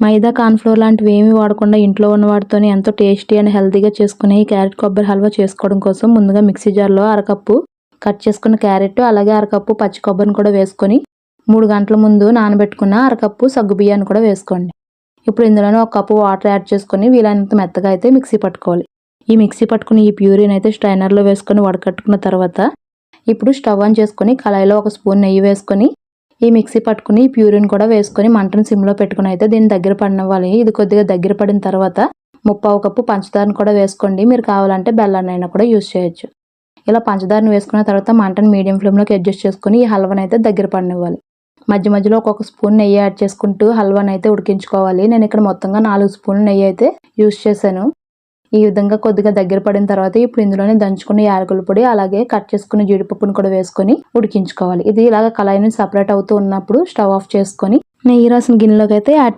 మైదా cornflour లాంటివి ఏమి వాడకుండా ఇంట్లో ఉన్న వాటితోనే ఎంతో టేస్టీ అండ్ హెల్తీగా చేసుకునే ఈ క్యారెట్ కొబ్బరి హల్వా చేసుకోవడం కోసం ముందుగా మిక్సీ జార్లో అరకప్పు కట్ చేసుకున్న క్యారెట్ అలాగే అరకప్పు పచ్చి కొబ్బరిని కూడా వేసుకొని మూడు గంటల ముందు నానబెట్టుకున్న అరకప్పు సగ్గు బియ్యాన్ని కూడా వేసుకోండి. ఇప్పుడు ఇందులోనే ఒక కప్పు వాటర్ యాడ్ చేసుకొని వీలైనంత మెత్తగా అయితే మిక్సీ పట్టుకోవాలి. ఈ మిక్సీ పట్టుకుని ఈ ప్యూరీని అయితే స్ట్రైనర్లో వేసుకొని వడకట్టుకున్న తర్వాత ఇప్పుడు స్టవ్ ఆన్ చేసుకొని కళాయిలో ఒక స్పూన్ నెయ్యి వేసుకొని ఈ మిక్సీ పట్టుకుని ఈ ప్యూరిన్ కూడా వేసుకొని మంటను సిమ్లో పెట్టుకుని అయితే దీన్ని దగ్గర పడినవ్వాలి ఇది కొద్దిగా దగ్గర పడిన తర్వాత ముప్పావు కప్పు పంచదారను కూడా వేసుకోండి. మీరు కావాలంటే బెల్లాన్ని అయినా కూడా యూజ్ చేయొచ్చు. ఇలా పంచదారను వేసుకున్న తర్వాత మంటను మీడియం ఫ్లేమ్లోకి అడ్జస్ట్ చేసుకుని ఈ హల్వాని అయితే దగ్గర పడినివ్వాలి. మధ్య మధ్యలో ఒక్కొక్క స్పూన్ నెయ్యి యాడ్ చేసుకుంటూ హల్వాని అయితే ఉడికించుకోవాలి. నేను ఇక్కడ మొత్తంగా నాలుగు స్పూన్లు నెయ్యి అయితే యూస్ చేశాను. ఈ విధంగా కొద్దిగా దగ్గర పడిన తర్వాత ఇప్పుడు ఇందులోనే దంచుకున్న యాలకుల పొడి అలాగే కట్ చేసుకున్న జీడిపప్పును కూడా వేసుకొని ఉడికించుకోవాలి. ఇది ఇలాగ కళాయిని సపరేట్ అవుతూ ఉన్నప్పుడు స్టవ్ ఆఫ్ చేసుకొని నెయ్యి రాసిన గిన్నెలోకి అయితే యాడ్